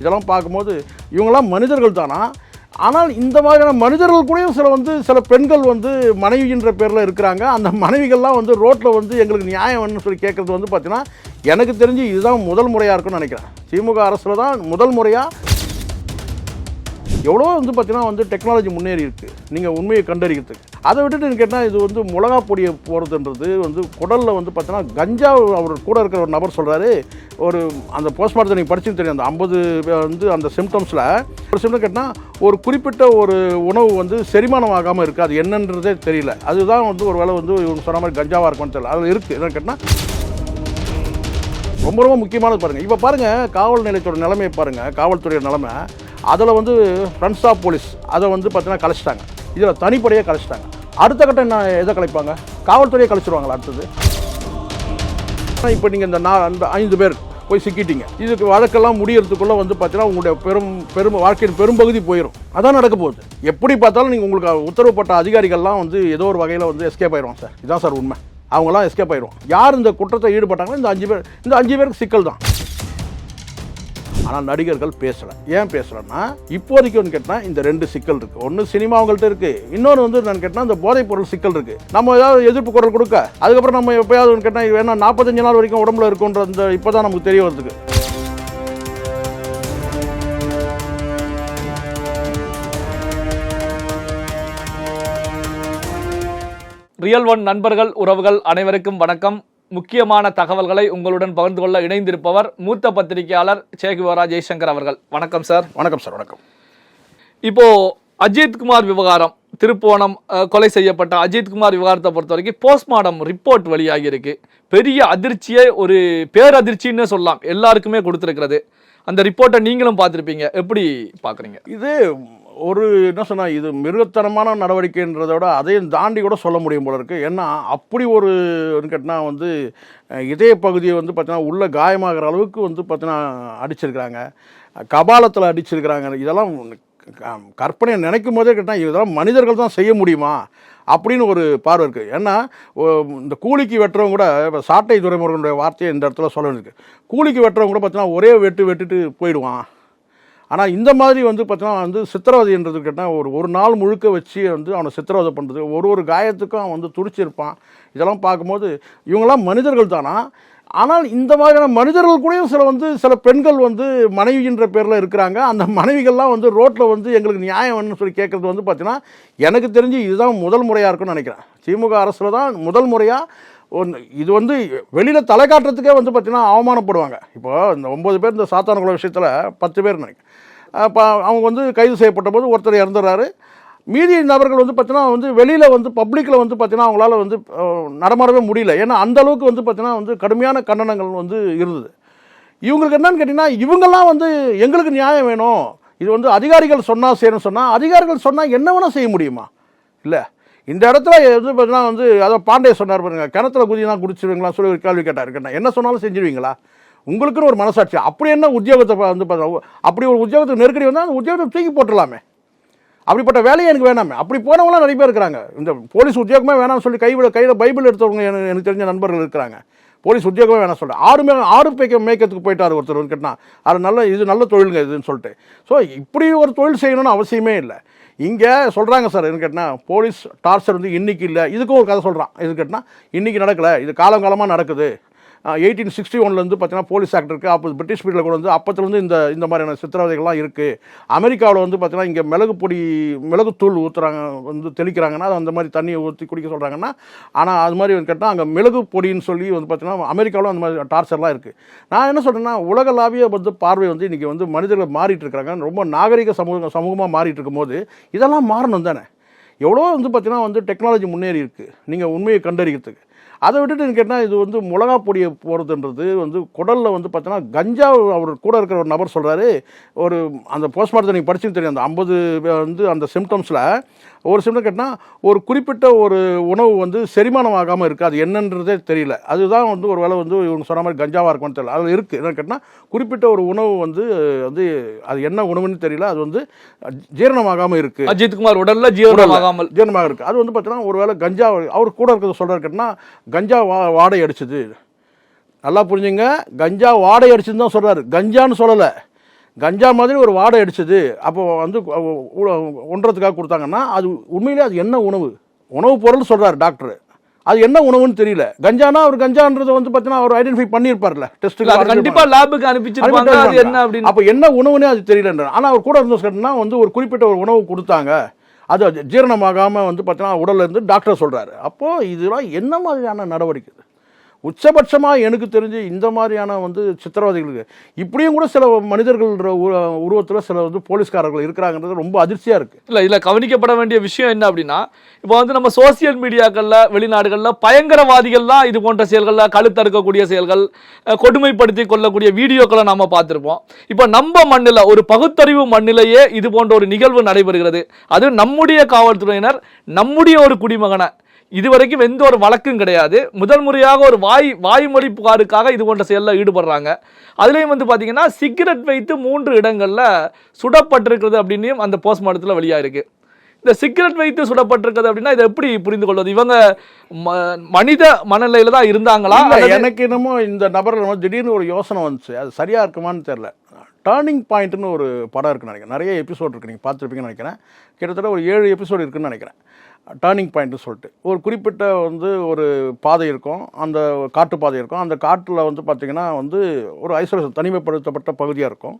இதெல்லாம் பார்க்கும்போது இவங்கெல்லாம் மனிதர்கள் தானா? ஆனால் இந்த மாதிரியான மனிதர்கள் கூடயும் சில வந்து சில பெண்கள் வந்து மனைவின்ற பேரில் இருக்கிறாங்க. அந்த மனைவிகள்லாம் வந்து ரோட்டில் வந்து எங்களுக்கு நியாயம் வேணும்னு சொல்லி கேட்குறது வந்து பார்த்திங்கன்னா எனக்கு தெரிஞ்சு இதுதான் முதல் முறையாக இருக்குன்னு நினைக்கிறேன். திமுக அரசில் தான் முதல் முறையாக எவ்வளோ வந்து பார்த்தீங்கன்னா வந்து டெக்னாலஜி முன்னேறி இருக்குது நீங்கள் உண்மையை கண்டறிகிறதுக்கு. அதை விட்டுட்டு கேட்டால் இது வந்து மிளகா பொடியை போகிறதுன்றது வந்து குடலில் வந்து பார்த்தீங்கன்னா கஞ்சா அவர் கூட இருக்கிற ஒரு நபர் சொல்கிறாரு ஒரு அந்த போஸ்ட்மார்ட்டம் நீங்கள் படிச்சு தெரியும். அந்த ஐம்பது வந்து அந்த சிம்டம்ஸில் ஒரு சிம்டம் கேட்டால் ஒரு குறிப்பிட்ட ஒரு உணவு வந்து செரிமானம் ஆகாமல் இருக்குது அது என்னன்றதே தெரியல. அதுதான் வந்து ஒரு வேளை வந்து இவங்க சொன்ன மாதிரி கஞ்சாவாக இருக்கும்னு தெரியல. அதில் இருக்குது என்னன்னு கேட்டால் ரொம்ப ரொம்ப முக்கியமானது பாருங்கள் இப்போ பாருங்கள் காவல் நிலையத்தோட நிலைமையை பாருங்கள் காவல்துறையோட நிலைமை. அதில் வந்து ஃப்ரெண்ட்ஸ் ஆஃப் போலீஸ் அதை வந்து பார்த்தீங்கன்னா கலைச்சிட்டாங்க. இதில் தனிப்படையாக கலைச்சிட்டாங்க. அடுத்த கட்டம் என்ன எதை கலைப்பாங்க? காவல்துறையை கலைச்சிருவாங்களா அடுத்தது? இப்போ நீங்கள் இந்த நான் அந்த ஐந்து பேர் போய் சிக்கிட்டீங்க. இதுக்கு வழக்கெல்லாம் முடியறதுக்குள்ளே வந்து பார்த்தீங்கன்னா உங்களுடைய பெரும் பெரும் வாழ்க்கையின் பெரும்பகுதி போயிடும் அதான் நடக்க போகுது. எப்படி பார்த்தாலும் நீங்கள் உங்களுக்கு உத்தரவுப்பட்ட அதிகாரிகள்லாம் வந்து ஏதோ ஒரு வகையில் வந்து எஸ்கேப் ஆயிடுவாங்க சார். இதுதான் சார் உண்மை. அவங்களாம் எஸ்கேப் ஆயிடுவோம் யார் இந்த குற்றத்தை ஈடுபட்டாங்களோ இந்த அஞ்சு பேர் இந்த அஞ்சு பேருக்கு சிக்கல் தான். ஆனால் நடிகர்கள் பேசலை. ஏன் பேசலைன்னா இப்போதைக்கு ஒன்று கேட்டால் இந்த ரெண்டு சிக்கல் இருக்குது ஒன்று சினிமா அவங்கள்ட்ட இருக்குது இன்னொன்று வந்து நான் கேட்டால் இந்த போதைப் பொருள் சிக்கல் இருக்குது நம்ம ஏதாவது எதிர்ப்பு குரல் கொடுக்க அதுக்கப்புறம் நம்ம எப்போயாவது கேட்டால் இது வேணா நாற்பத்தஞ்சு நாள் வரைக்கும் உடம்புல இருக்குன்ற இந்த இப்போ தான் நமக்கு தெரிய வருதுக்கு. ரியல் ஒன் நண்பர்கள் உறவுகள் அனைவருக்கும் வணக்கம். முக்கியமான தகவல்களை உங்களுடன் பகிர்ந்து கொள்ள இணைந்திருப்பவர் மூத்த பத்திரிகையாளர் சேகுவரா ஜெய்சங்கர் அவர்கள். வணக்கம் சார். வணக்கம் சார். வணக்கம். இப்போ அஜித்குமார் விவகாரம் திருப்போணம் கொலை செய்யப்பட்ட அஜித்குமார் விவகாரத்தை பொறுத்த வரைக்கும் போஸ்ட்மார்டம் ரிப்போர்ட் வெளியாகி இருக்கு பெரிய அதிர்ச்சியே ஒரு பேரதிர்ச்சின்னு சொல்லலாம். எல்லாருக்குமே கொடுத்துருக்கிறது. அந்த ரிப்போர்ட்டை நீங்களும் பார்த்துருப்பீங்க. எப்படி பார்க்குறீங்க? இது ஒரு என்ன சொன்னால் இது மிருகத்தனமான நடவடிக்கைன்றதை விட அதையும் தாண்டி கூட சொல்ல முடியும் போல இருக்குது ஏன்னா அப்படி ஒரு கேட்டால் வந்து இதய பகுதியை வந்து பார்த்தீங்கன்னா உள்ள காயமாகிற அளவுக்கு வந்து பார்த்தீங்கன்னா அடிச்சிருக்கிறாங்க. கபாலத்தில் அடிச்சிருக்கிறாங்க. இதெல்லாம் க- கற்பனையை நினைக்கும் போதே கேட்டால் இதெல்லாம் மனிதர்கள் தான் செய்ய முடியுமா? அப்படின்னு ஒரு பார்வை இருக்குது ஏன்னா இந்த கூலிக்கு வெட்டுறவங்க கூட இப்போ சாட்டை துறைமுருகனுடைய வார்த்தையை இந்த இடத்துல சொல்ல வேண்டியிருக்கு. கூலிக்கு வெட்டுறவங்க கூட பார்த்தீங்கன்னா ஒரே வெட்டு வெட்டுட்டு போயிடுவான். ஆனால் இந்த மாதிரி வந்து பார்த்தீங்கன்னா வந்து சித்திரவதைன்றது கேட்டால் ஒரு ஒரு நாள் முழுக்க வச்சு வந்து அவனை சித்திரவதை பண்ணுறது ஒரு ஒரு காயத்துக்கும் அவன் வந்து துடிச்சிருப்பான். இதெல்லாம் பார்க்கும்போது இவங்கெல்லாம் மனிதர்கள் தானா? ஆனால் இந்த மாதிரியான மனிதர்கள் கூடயும் சில வந்து சில பெண்கள் வந்து மனைவின்ற பேரில் இருக்கிறாங்க. அந்த மனைவிகள்லாம் வந்து ரோட்டில் வந்து எங்களுக்கு நியாயம் வேணும்னு சொல்லி கேட்குறது வந்து பார்த்தீங்கன்னா எனக்கு தெரிஞ்சு இதுதான் முதல் முறையாக இருக்கும்னு நினைக்கிறேன். திமுக அரசில் தான் முதல் முறையாக ஒன்று இது வந்து வெளியில் தலை காட்டுறதுக்கே வந்து பார்த்திங்கன்னா அவமானப்படுவாங்க. இப்போ இந்த ஒம்பது பேர் இந்த சாத்தானகுளம் விஷயத்தில் பத்து பேர் நினைக்கிறேன். இப்போ அவங்க வந்து கைது செய்யப்பட்ட போது ஒருத்தர் இறந்துடுறாரு மீதி நபர்கள் வந்து பார்த்தீங்கன்னா வந்து வெளியில் வந்து பப்ளிக்கில் வந்து பார்த்தீங்கன்னா அவங்களால வந்து நடமாடவே முடியல. ஏன்னா அந்த அளவுக்கு வந்து பார்த்தீங்கன்னா வந்து கடுமையான கண்டனங்கள் வந்து இருந்தது. இவங்களுக்கு என்னன்னு கேட்டிங்கன்னா இவங்கெல்லாம் வந்து எங்களுக்கு நியாயம் வேணும். இது வந்து அதிகாரிகள் சொன்னால் செய்யணும்னு சொன்னால் அதிகாரிகள் சொன்னால் என்ன வேணால் செய்ய முடியுமா? இல்லை. இந்த இடத்துல எது பார்த்தீங்கன்னா வந்து அதாவது பாண்டே சொன்னார் பாருங்க கிணத்துல குதினா குடிச்சிருவீங்களா? சொல்லி ஒரு கேள்வி கேட்டார். கேட்டேன் என்ன சொன்னாலும் செஞ்சுருவீங்களா? உங்களுக்குன்னு ஒரு மனசாட்சி. அப்படி என்ன உத்தியோகத்தை வந்து அப்படி ஒரு உத்தியோகத்துக்கு நெருக்கடி வந்தால் அந்த உத்தியோகத்தை தூக்கி போட்டுடலாமே. அப்படிப்பட்ட வேலையை எனக்கு வேணாமே. அப்படி போனவங்களாம் நிறைய பேர் இருக்கிறாங்க. இந்த போலீஸ் உத்தியோகமே வேணாம்னு சொல்லி கைவிட கையில் பைபிள் எடுத்தவங்க எனக்கு எனக்கு தெரிஞ்ச நண்பர்கள் இருக்கிறாங்க. போலீஸ் உத்தியோகமே வேணாம் சொல்கிறேன் ஆறு மே ஆறு பேக்க மேய்க்கிறதுக்கு போயிட்டார் ஒருத்தர் கேட்டால் அது நல்ல இது நல்ல தொழிலுங்க இதுன்னு சொல்லிட்டு. ஸோ இப்படி ஒரு தொழில் செய்யணும்னு அவசியமே இல்லை. இங்கே சொல்கிறாங்க சார் என்ன கேட்டால் போலீஸ் டார்ச்சர் வந்து இன்னைக்கு இல்லை இதுக்கும் ஒரு கதை சொல்கிறான் எது கேட்டால் இன்றைக்கி நடக்கலை இது காலங்காலமாக நடக்குது. எயிட்டீன் சிக்ஸ்டி ஒன்லேருந்து பார்த்தீங்கன்னா போலீஸ் ஆக்ட் இருக்குது அப்போ பிரிட்டிஷ் பீரியடில் கூட வந்து அப்பத்துலேருந்து இந்த இந்த மாதிரியான சித்திரவதைகள்லாம் இருக்குது அமெரிக்காவில் வந்து பார்த்தீங்கன்னா இங்கே மிளகு பொடி மிளகுத்தூள் ஊற்றுறாங்க வந்து தெளிக்கிறாங்கன்னா அது அந்த மாதிரி தண்ணியை ஊற்றி குடிக்க சொல்கிறாங்கன்னா ஆனால் அது மாதிரி கேட்டால் அங்கே மிளகு பொடின்னு சொல்லி வந்து பார்த்தீங்கன்னா அமெரிக்காவிலும் அந்த மாதிரி டார்ச்சர்லாம் இருக்குது நான் என்ன சொல்கிறேன்னா உலகளாவிய வந்து பார்வை வந்து இன்றைக்கி வந்து மனிதர்கள் மாறிட்டு இருக்கிறாங்க ரொம்ப நாகரிக சமூக சமூகமாக மாறிட்டு இருக்கும்போது இதெல்லாம் மாறணும் தானே? எவ்வளோ வந்து பார்த்தீங்கன்னா வந்து டெக்னாலஜி முன்னேறி இருக்குது நீங்கள் உண்மையை கண்டறிகிறதுக்கு அதை விட்டுட்டு கேட்டால் இது வந்து மிளகா பொடியை போகிறதுன்றது வந்து குடலில் வந்து பார்த்தீங்கன்னா கஞ்சா அவர் கூட இருக்கிற ஒரு நபர் சொல்கிறாரு ஒரு அந்த போஸ்ட்மார்ட்டத்தை நீங்கள் படிச்சுன்னு தெரியும். அந்த ஐம்பது வந்து அந்த சிம்டம்ஸில் ஒரு சிம்டம் கேட்டால் ஒரு குறிப்பிட்ட ஒரு உணவு வந்து செரிமானம் ஆகாமல் இருக்குது அது என்னன்றதே தெரியல. அதுதான் வந்து ஒரு வேளை வந்து இவங்க சொன்ன மாதிரி கஞ்சாவாக இருக்கும்னு தெரியல. அது இருக்குது என்னன்னு கேட்டால் குறிப்பிட்ட ஒரு உணவு வந்து வந்து அது என்ன உணவுன்னு தெரியல. அது வந்து ஜீரணமாகாமல் இருக்குது அஜித்குமார் உடல்ல ஜீரணமாகாமல். ஜீரணமாக இருக்குது அது வந்து பார்த்தீங்கன்னா ஒருவேளை கஞ்சா அவர் கூட இருக்கிறத சொல்கிறார் கேட்டினா கஞ்சா வா வாடை அடிச்சது. நல்லா புரிஞ்சுங்க. கஞ்சா வாடை அடிச்சதுன்னு தான் சொல்கிறாரு கஞ்சான்னு சொல்லலை. கஞ்சா மாதிரி ஒரு வாடை அடிச்சது. அப்போ வந்து ஒன்றதுக்காக கொடுத்தாங்கன்னா அது உண்மையிலே அது என்ன உணவு? உணவுப் பொருள் சொல்றாரு டாக்டர். அது என்ன உணவுன்னு தெரியல. கஞ்சானா அவர் கஞ்சான்றதை வந்து பார்த்தீங்கன்னா அவர் ஐடென்டிஃபை பண்ணியிருப்பார்ல. இல்ல, அது டெஸ்ட்டுக்கு கண்டிப்பா லேபுக்கு அனுப்பிச்சிருப்பாங்க. அது என்ன அப்படின்னு. அப்ப என்ன உணவுனே அது தெரியலன்ற ஆனா அவர் கூட இருந்து கேட்டா வந்து ஒரு குறிப்பிட்ட ஒரு உணவு கொடுத்தாங்க. அது அது ஜீரணமாகாம வந்து பார்த்தீங்கன்னா உடல்ல இருந்து டாக்டர் சொல்றாரு. அப்போ இதெல்லாம் என்ன மாதிரியான நடவடிக்கை? உச்சபட்சமாக எனக்கு தெரிஞ்சு இந்த மாதிரியான வந்து சித்திரவதைகளுக்கு. இப்படியும் கூட சில மனிதர்கள்ன்ற உ- சில வந்து போலீஸ்காரர்கள் இருக்கிறாங்கன்றது ரொம்ப அதிர்ச்சியாக இருக்குது இல்லை இதில் கவனிக்கப்பட வேண்டிய விஷயம் என்ன அப்படின்னா இப்போ வந்து நம்ம சோசியல் மீடியாக்களில் வெளிநாடுகளில் பயங்கரவாதிகள்லாம் இது போன்ற செயல்களில் கழுத்தறுக்கக்கூடிய செயல்கள் கொடுமைப்படுத்தி கொள்ளக்கூடிய வீடியோக்களை நாம் பார்த்துருப்போம். இப்போ நம்ம மண்ணில் ஒரு பகுத்தறிவு மண்ணிலேயே இது போன்ற ஒரு நிகழ்வு நடைபெறுகிறது. அது நம்முடைய காவல்துறையினர் நம்முடைய ஒரு குடிமகனை இதுவரைக்கும் எந்த ஒரு வழக்கும் கிடையாது. முதல் முறையாக ஒரு வாய் வாய்மொழி புகாருக்காக இது போன்ற செயலில் ஈடுபடுறாங்க. அதுலேயும் வந்து பார்த்தீங்கன்னா சிகரெட் வைத்து மூன்று இடங்களில் சுடப்பட்டிருக்கிறது அப்படின்னும் அந்த போஸ்ட்மார்ட்டத்தில் வெளியாயிருக்கு. இந்த சிகரெட் வைத்து சுடப்பட்டிருக்கிறது அப்படின்னா இதை எப்படி புரிந்து கொள்வது இவங்க மனித மனநிலையில தான் இருந்தாங்களா? எனக்கு என்னமோ இந்த நபர் திடீர்னு ஒரு யோசனை வந்துச்சு. அது சரியா இருக்குமான்னு தெரியல. டேர்னிங் பாயிண்ட்னு ஒரு படம் இருக்குன்னு நினைக்கிறேன். நிறைய எபிசோட் இருக்குது நீங்கள் பார்த்துருப்பீங்கன்னு நினைக்கிறேன். கிட்டத்தட்ட ஒரு ஏழு எபிசோடு இருக்குன்னு நினைக்கிறேன். டேர்னிங் பாயிண்ட்னு சொல்லிட்டு. ஒரு குறிப்பிட்ட வந்து ஒரு பாதை இருக்கும். அந்த காட்டு பாதை இருக்கும். அந்த காட்டில் வந்து பார்த்திங்கன்னா வந்து ஒரு ஐசோலேஷன் தனிமைப்படுத்தப்பட்ட பகுதியாக இருக்கும்.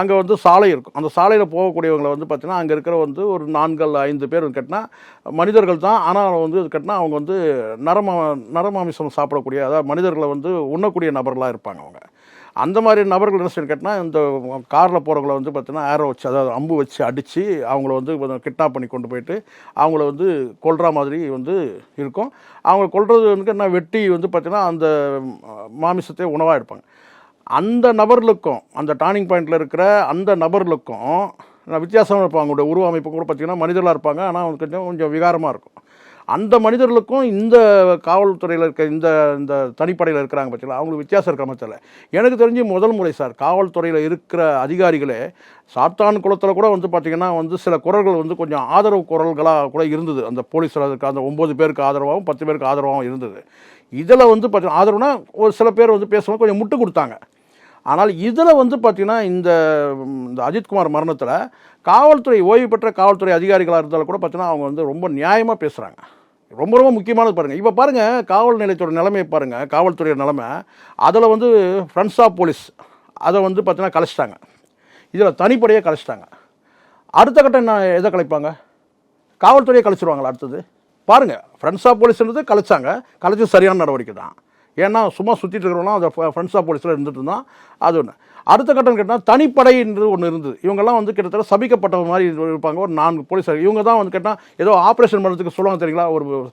அங்கே வந்து சாலை இருக்கும். அந்த சாலையில் போகக்கூடியவங்களை வந்து பார்த்திங்கன்னா அங்கே இருக்கிற வந்து ஒரு நான்கு ஐந்து பேர் கட்டினா மனிதர்கள் தான். ஆனால் வந்து கட்டினா அவங்க வந்து நரமா நரமாமிசம் சாப்பிடக்கூடிய அதாவது மனிதர்களை வந்து உண்ணக்கூடிய நபர்களாக இருப்பாங்க அவங்க. அந்த மாதிரி நபர்கள் என்ன செய்யணும் கேட்டால் இந்த காரில் போகிறவங்கள வந்து பார்த்தீங்கன்னா ஏரோ வச்சு அதாவது அம்பு வச்சு அடித்து அவங்கள வந்து கிட்னாப் பண்ணி கொண்டு போயிட்டு அவங்கள வந்து கொல்ற மாதிரி வந்து இருக்கும். அவங்க கொல்றது வந்து என்ன வெட்டி வந்து பார்த்தீங்கன்னா அந்த மாமிசத்தை உணவாக எடுப்பாங்க. அந்த நபர்களுக்கும் அந்த டர்னிங் பாயிண்டில் இருக்கிற அந்த நபர்களுக்கும் வித்தியாசமாக இருப்பாங்க. அவங்களுடைய உருவ அமைப்பு கூட பார்த்தீங்கன்னா மனிதர்களாக இருப்பாங்க. ஆனால் அவங்க கொஞ்சம் கொஞ்சம் விகாரமாக இருக்கும். அந்த மனிதர்களுக்கும் இந்த காவல்துறையில் இருக்க இந்த இந்த தனிப்படையில் இருக்கிறாங்க பார்த்தீங்களா அவங்களுக்கு வித்தியாசம் இருக்கிற மாதிரி எனக்கு தெரிஞ்சு முதல் முறை சார் காவல்துறையில் இருக்கிற அதிகாரிகளே சாத்தான் குளத்தில் கூட வந்து பார்த்திங்கன்னா வந்து சில குரல்கள் வந்து கொஞ்சம் ஆதரவு குரல்களாக கூட இருந்தது. அந்த போலீஸில் இருக்க அந்த ஒம்பது பேருக்கு ஆதரவாகவும் பத்து பேருக்கு ஆதரவாகவும் இருந்தது. இதில் வந்து பார்த்தீங்கன்னா ஆதரவுனா ஒரு சில பேர் வந்து பேசும்போது கொஞ்சம் முட்டு கொடுத்தாங்க. ஆனால் இதில் வந்து பார்த்தீங்கன்னா இந்த அஜித்குமார் மரணத்தில் காவல்துறை ஓய்வு பெற்ற காவல்துறை அதிகாரிகளாக இருந்தாலும் கூட பார்த்தீங்கன்னா அவங்க வந்து ரொம்ப நியாயமாக பேசுகிறாங்க ரொம்ப ரொம்ப முக்கியமானது பாருங்கள் இப்போ பாருங்கள் காவல் நிலையத்தோட நிலைமையை பாருங்கள் காவல்துறையோட நிலைமை. அதில் வந்து ஃப்ரெண்ட்ஸ் ஆஃப் போலீஸ் அதை வந்து பார்த்தீங்கன்னா கலைச்சிட்டாங்க. இதில் தனிப்படையாக கலைச்சிட்டாங்க. அடுத்த கட்டம் என்ன எதை கலைப்பாங்க? காவல்துறையை கலைச்சிருவாங்களா அடுத்தது? பாருங்கள் ஃப்ரெண்ட்ஸ் ஆஃப் போலீஸ்ன்றது கலைச்சாங்க. கழிச்சது சரியான நடவடிக்கை தான் ஏன்னா சும்மா சுற்றிட்டு இருக்கிறவங்களாம் அந்த ஃப்ரெண்ட்ஸ் ஆஃப் போலீஸில் இருந்துட்டு இருந்தான். அது ஒன்று அடுத்த கட்டம் கேட்டால் தனிப்படைன்றது ஒன்று இருந்தது. இவங்கெல்லாம் வந்து கிட்டத்தட்ட சபிக்கப்பட்ட மாதிரி இருப்பாங்க. ஒரு நான்கு போலீஸார் இவங்க தான் வந்து கேட்டால் ஏதோ ஆப்ரேஷன் பண்ணுறதுக்கு சொல்லுவாங்க தெரியுங்களா? ஒரு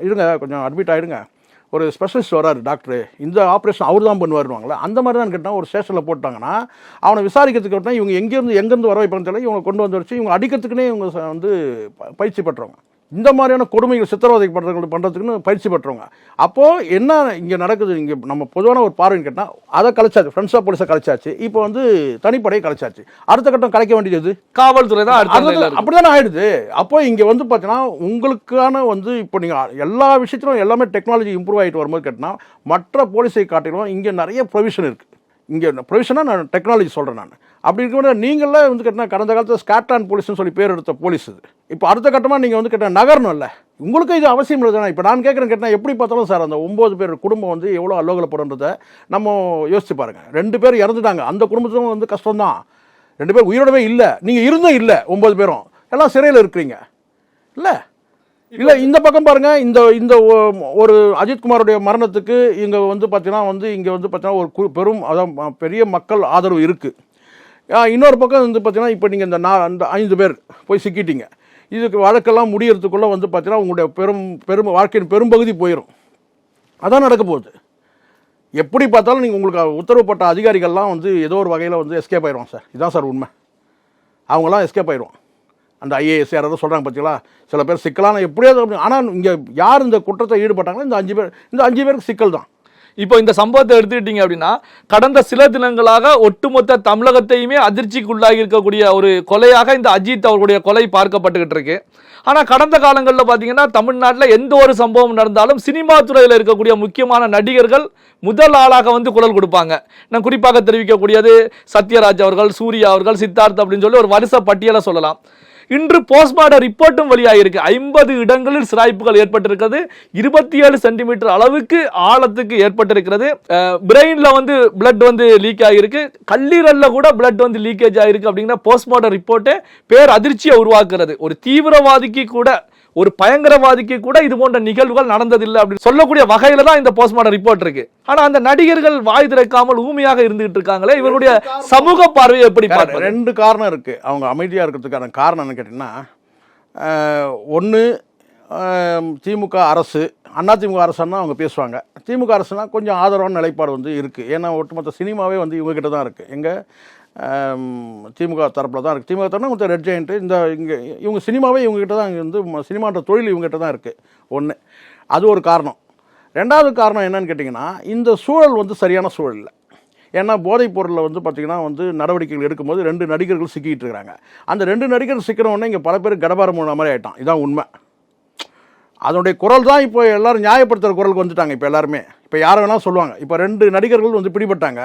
இருங்க கொஞ்சம் அட்மிட் ஆகிடுங்க ஒரு ஸ்பெஷலிஸ்ட் வராரு டாக்டரு இந்த ஆப்ரேஷன் அவர் தான் பண்ணுவாருவாங்களே அந்த மாதிரி தான் கேட்டால் ஒரு ஸ்டேஷனில் போட்டாங்கன்னா அவனை விசாரிக்கிறதுக்கு கேட்டால் இவங்க எங்கேருந்து எங்கேருந்து வர வைப்பாங்கன்னு தெரியல. இவங்க கொண்டு வந்து வச்சு இவங்க அடிக்கிறதுக்குனே இவங்க வந்து ப- பயிற்சி பெற்றவங்க. இந்த மாதிரியான கொடுமைகள் சித்திரவதை பண்ணுறவங்க பண்ணுறதுக்குன்னு பயிற்சி பெற்றவங்க. அப்போது என்ன இங்கே நடக்குது? இங்கே நம்ம பொதுவான ஒரு பார்வைன்னு கேட்டால் அதை கலைச்சாச்சு. ஃப்ரெண்ட்ஸ் ஆஃப் போலீஸை கலைச்சாச்சு. இப்போ வந்து தனிப்படையை கலைச்சாச்சு. அடுத்த கட்டம் கலைக்க வேண்டியது காவல்துறை தான் இருக்கு. அப்படிதானே ஆயிடுது. அப்போ இங்க வந்து பார்த்தீங்கன்னா உங்களுக்கான வந்து இப்போ நீங்க எல்லா விஷயத்திலும் எல்லாமே டெக்னாலஜி இம்ப்ரூவ் ஆகிட்டு வரும்போது கேட்டினா மற்ற போலீஸை காட்டிலும் இங்க நிறைய ப்ரொவிஷன் இருக்கு. இங்கே ப்ரொவிஷனாக நான் டெக்னாலஜி சொல்கிறேன் நான். அப்படி இருக்கும்போது நீங்களே வந்து கேட்டால் கடந்த காலத்தில் ஸ்காட்லாண்ட் போலீஸ்னு சொல்லி பேர் எடுத்த போலீஸ் இது. இப்போ அடுத்த கட்டமாக நீங்கள் வந்து கேட்டால் நகரணும் இல்லை. உங்களுக்கு இது அவசியம் இல்லை தானே இப்போ நான் கேட்குறேன் கேட்டால் எப்படி பார்த்தாலும் சார் அந்த ஒம்பது பேர் குடும்பம் வந்து எவ்வளோ அல்லோகலப்படுன்றதை நம்ம யோசிச்சு பாருங்கள் ரெண்டு பேர் இறந்துட்டாங்க. அந்த குடும்பத்துக்கும் வந்து கஷ்டம்தான். ரெண்டு பேர் உயிரோடவே இல்லை. நீங்கள் இருந்தும் இல்லை ஒம்பது பேரும். எல்லாம் சிறையில் இருக்கிறீங்க. இல்லை. இல்லை இந்த பக்கம் பாருங்க. இந்த இந்த ஒ- ஒரு அஜித்குமாருடைய மரணத்துக்கு இங்கே வந்து பார்த்தீங்கன்னா வந்து இங்கே வந்து பார்த்தீங்கன்னா ஒரு பெரும் அதான் பெரிய மக்கள் ஆதரவு இருக்குது இன்னொரு பக்கம் வந்து பார்த்தீங்கன்னா இப்போ நீங்கள் இந்த நான் அந்த ஐந்து பேர் போய் சிக்கிட்டீங்க. இதுக்கு வழக்கெல்லாம் முடியறதுக்குள்ளே வந்து பார்த்தீங்கன்னா உங்களுடைய பெரும் பெரும் வாழ்க்கையின் பெரும்பகுதி போயிடும் அதான் நடக்க போகுது. எப்படி பார்த்தாலும் நீங்கள் உங்களுக்கு உத்தரவுப்பட்ட அதிகாரிகள்லாம் வந்து ஏதோ ஒரு வகையில் வந்து எஸ்கேப் ஆயிடுவான் சார். இதான் சார் உண்மை. அவங்களாம் எஸ்கேப் ஆயிடுவான் அந்த ஐஏஎஸ் யாராவது சொல்கிறாங்க பார்த்தீங்களா சில பேர் சிக்கலான எப்படியோ ஆனால் இங்கே யார் இந்த குற்றத்தை ஈடுபட்டாங்களோ இந்த அஞ்சு பேர் இந்த அஞ்சு பேருக்கு சிக்கல் தான். இப்போ இந்த சம்பவத்தை எடுத்துக்கிட்டீங்க அப்படின்னா கடந்த சில தினங்களாக ஒட்டுமொத்த தமிழகத்தையுமே அதிர்ச்சிக்குள்ளாகி இருக்கக்கூடிய ஒரு கொலையாக இந்த அஜித் அவர்களுடைய கொலை பார்க்கப்பட்டுக்கிட்டு இருக்கு. ஆனால் கடந்த காலங்களில் பார்த்தீங்கன்னா தமிழ்நாட்டில் எந்த ஒரு சம்பவம் நடந்தாலும் சினிமா துறையில் இருக்கக்கூடிய முக்கியமான நடிகர்கள் முதல் ஆளாக வந்து குரல் கொடுப்பாங்க. நான் குறிப்பாக தெரிவிக்கக்கூடியது சத்யராஜ் அவர்கள் சூர்யா அவர்கள் சித்தார்த் அப்படின்னு சொல்லி ஒரு வருஷ பட்டியலை சொல்லலாம். இன்று போஸ்ட்மார்டம் ரிப்போர்ட்டும் வெளியாகிருக்கு ஐம்பது இடங்களில் சிராய்ப்புகள் ஏற்பட்டிருக்கிறது. இருபத்தி ஏழு சென்டிமீட்டர் அளவுக்கு ஆழத்துக்கு ஏற்பட்டிருக்கிறது. பிரெயினில் வந்து பிளட் வந்து லீக் ஆகியிருக்கு கல்லீரலில் கூட பிளட் வந்து லீக்கேஜ் ஆகிருக்கு அப்படிங்கிற போஸ்ட்மார்டம் ரிப்போர்ட்டே பேர் அதிர்ச்சியை உருவாக்குறது ஒரு தீவிரவாதிக்கு கூட ஒரு பயங்கரவாதிக்கு கூட இது போன்ற நிகழ்வுகள் நடந்ததில்லை அப்படின்னு சொல்லக்கூடிய வகையில தான் இந்த போஸ்ட்மார்டம் ரிப்போர்ட் இருக்கு. ஆனா அந்த நடிகர்கள் வாய் திறக்காமல் ஊமையாக இருந்துகிட்டு இருக்காங்களே இவருடைய சமூக பார்வையை எப்படி. பார்ப்பது? ரெண்டு காரணம் இருக்குது அவங்க அமைதியாக இருக்கிறதுக்கான காரணம் என்ன கேட்டிங்கன்னா ஒன்று திமுக அரசு அதிமுக அரசுன்னா அவங்க பேசுவாங்க. திமுக அரசுனா கொஞ்சம் ஆதரவான நிலைப்பாடு வந்து இருக்குது ஏன்னா ஒட்டுமொத்த சினிமாவே வந்து இவங்ககிட்ட தான் இருக்குது எங்கே திமுக தரப்பில் தான் இருக்குது திமுக தரப்புனா கொஞ்சம் ரெட் ஜெயின்ட்டு இந்த இங்கே இவங்க சினிமாவே இவங்ககிட்ட தான் இங்கே வந்து சினிமான்ற தொழில் இவங்ககிட்ட தான் இருக்குது ஒன்று அது ஒரு காரணம். ரெண்டாவது காரணம் என்னன்னு கேட்டிங்கன்னா இந்த சூழல் வந்து சரியான சூழல் இல்லை. ஏன்னா போதைப் பொருளில் வந்து பார்த்திங்கன்னா வந்து நடவடிக்கைகள் எடுக்கும்போது ரெண்டு நடிகர்கள் சிக்கிட்டு இருக்கிறாங்க அந்த ரெண்டு நடிகர்கள் சிக்கின இங்கே பல பேர் கடபாரம் போன மாதிரி ஆகிட்டான் இதான் உண்மை. அதனுடைய குரல் தான் இப்போ எல்லாரும் நியாயப்படுத்துகிற குரலுக்கு வந்துட்டாங்க இப்போ எல்லாருமே. இப்போ யாரை வேணாலும் சொல்லுவாங்க. இப்போ ரெண்டு நடிகர்கள் வந்து பிடிபட்டாங்க.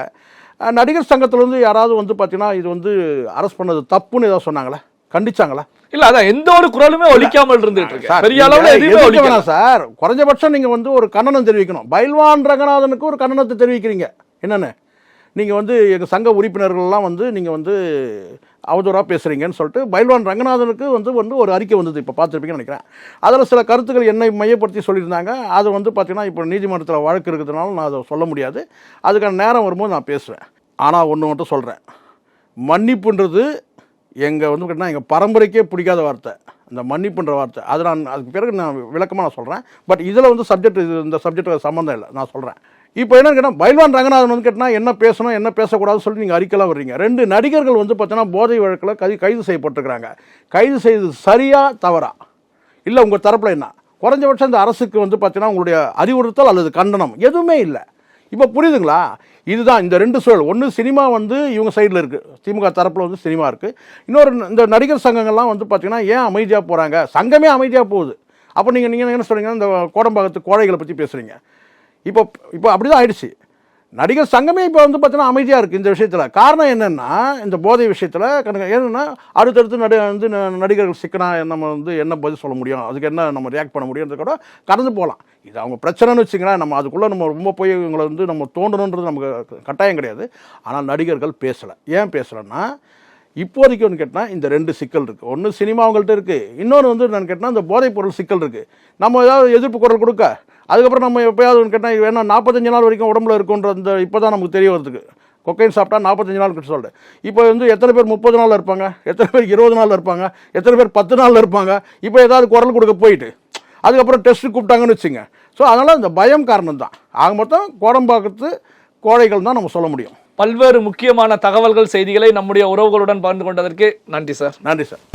நடிகர் சங்கத்திலேருந்து யாராவது வந்து பார்த்தீங்கன்னா இது வந்து அரெஸ்ட் பண்ணது தப்புன்னு ஏதாவது சொன்னாங்களா? கண்டிச்சாங்களா? இல்ல அதான் எந்த ஒரு குரலும் ஒலிக்காமல் இருந்துட்டு பெரிய அளவுல எதுவுமே வேணாம் சார். குறைஞ்சபட்சம் நீங்கள் வந்து ஒரு கண்டனம் தெரிவிக்கணும். பைல்வான் ரங்கநாதனுக்கு ஒரு கண்டனத்தை தெரிவிக்கிறீங்க. என்னென்னு? நீங்கள் வந்து எங்கள் சங்க உறுப்பினர்கள்லாம் வந்து நீங்கள் வந்து அவதூறாக பேசுகிறீங்கன்னு சொல்லிட்டு பைல்வான் ரங்கநாதனுக்கு வந்து வந்து ஒரு அறிக்கை வந்தது இப்போ பார்த்துருப்பீங்கன்னு நினைக்கிறேன். அதில் சில கருத்துக்கள் என்னை மையப்படுத்தி சொல்லியிருந்தாங்க. அது வந்து பார்த்தீங்கன்னா இப்போ நீதிமன்றத்தில் வழக்கு இருக்கிறதுனால நான் அதை சொல்ல முடியாது. அதுக்கான நேரம் வரும்போது நான் பேசுவேன். ஆனால் ஒன்று மட்டும் சொல்கிறேன் மன்னிப்புன்றது எங்கள் வந்து கேட்டால் எங்கள் பரம்பரைக்கே பிடிக்காத வார்த்தை. அந்த மன்னிப்புன்ற வார்த்தை. அது நான் அதுக்கு பிறகு நான் விளக்கமாக நான் சொல்கிறேன் பட் இதில் வந்து சப்ஜெக்ட் இது இந்த சப்ஜெக்ட் சம்மந்தம் இல்லை. நான் சொல்கிறேன் இப்போ என்ன கேட்டால் பைல்வான் ரங்கநாதன் வந்து கேட்டால் என்ன பேசணும் என்ன பேசக்கூடாதுன்னு சொல்லி நீங்கள் அறிக்கலாம் வர்றீங்க. ரெண்டு நடிகர்கள் வந்து பார்த்தீங்கன்னா போதை வழக்கில் கை கைது செய்யப்பட்டிருக்கிறாங்க. கைது செய்தது சரியா தவறா? இல்லை உங்கள் தரப்பில் என்ன? குறைஞ்சபட்சம் இந்த அரசுக்கு வந்து பார்த்தீங்கன்னா உங்களுடைய அறிவுறுத்தல் அல்லது கண்டனம் எதுவுமே இல்லை. இப்போ புரியுதுங்களா? இதுதான் இந்த ரெண்டு சூழல். ஒன்று சினிமா வந்து இவங்க சைடில் இருக்குது திமுக தரப்பில் வந்து சினிமா இருக்குது இன்னொரு இந்த நடிகர் சங்கங்கள்லாம் வந்து பார்த்தீங்கன்னா ஏன் அமைதியாக போகிறாங்க சங்கமே அமைதியாக போகுது. அப்போ நீங்கள் நீங்கள் என்ன சொல்கிறீங்கன்னா இந்த கோடம்பாக்கத்து கோழைகளை பற்றி பேசுகிறீங்க இப்போ இப்போ அப்படி தான் ஆயிடுச்சு. நடிகர் சங்கமே இப்போ வந்து பார்த்தீங்கன்னா அமைதியாக இருக்குது இந்த விஷயத்தில். காரணம் என்னென்னா இந்த போதை விஷயத்தில் கணக்கு என்னென்னா அடுத்தடுத்து நடி வந்து ந- நடிகர்கள் சிக்கனா நம்ம வந்து என்ன பதில் சொல்ல முடியும்? அதுக்கு என்ன நம்ம ரியாக்ட் பண்ண முடியும்ன்றது கூட கடந்து போகலாம். இது அவங்க பிரச்சனைன்னு வச்சுங்களேன் நம்ம அதுக்குள்ளே நம்ம ரொம்ப போய் இவங்களை வந்து நம்ம தோண்டணுன்றது நமக்கு கட்டாயம் கிடையாது. ஆனால் நடிகர்கள் பேசலை. ஏன் பேசலைன்னா இப்போதைக்கு ஒன்று கேட்டால் இந்த ரெண்டு சிக்கல் இருக்குது ஒன்று சினிமா அவங்கள்ட்ட இருக்குது இன்னொன்று வந்து நான் கேட்டால் இந்த போதைப் பொருள் சிக்கல் இருக்குது நம்ம ஏதாவது எதிர்ப்பு குரல் கொடுக்க அதுக்கப்புறம் நம்ம எப்போயாவது கேட்டால் வேணா நாற்பத்தஞ்சு நாள் வரைக்கும் உடம்புல இருக்குன்ற இந்த இப்போ தான் நமக்கு தெரிய வருதுக்கு கொக்கைன் சாப்பிட்டா நாற்பத்தஞ்சு நாள் கிட்ட சொல்லிட்டு இப்போ வந்து எத்தனை பேர் முப்பது நாளில் இருப்பாங்க? எத்தனை பேர் இருபது நாளில் இருப்பாங்க? எத்தனை பேர் பத்து நாளில் இருப்பாங்க? இப்போ ஏதாவது குரல் கொடுக்க போயிட்டு அதுக்கப்புறம் டெஸ்ட்டு கூப்பிட்டாங்கன்னு வச்சுங்க. ஸோ அதனால் இந்த பயம் காரணம் தான் ஆக மொத்தம் கோடம்பாக்கத்து கோழைகள் தான் நம்ம சொல்ல முடியும். பல்வேறு முக்கியமான தகவல்கள் செய்திகளை நம்முடைய உறவுகளுடன் பகிர்ந்து கொண்டதற்கு நன்றி சார். நன்றி சார்.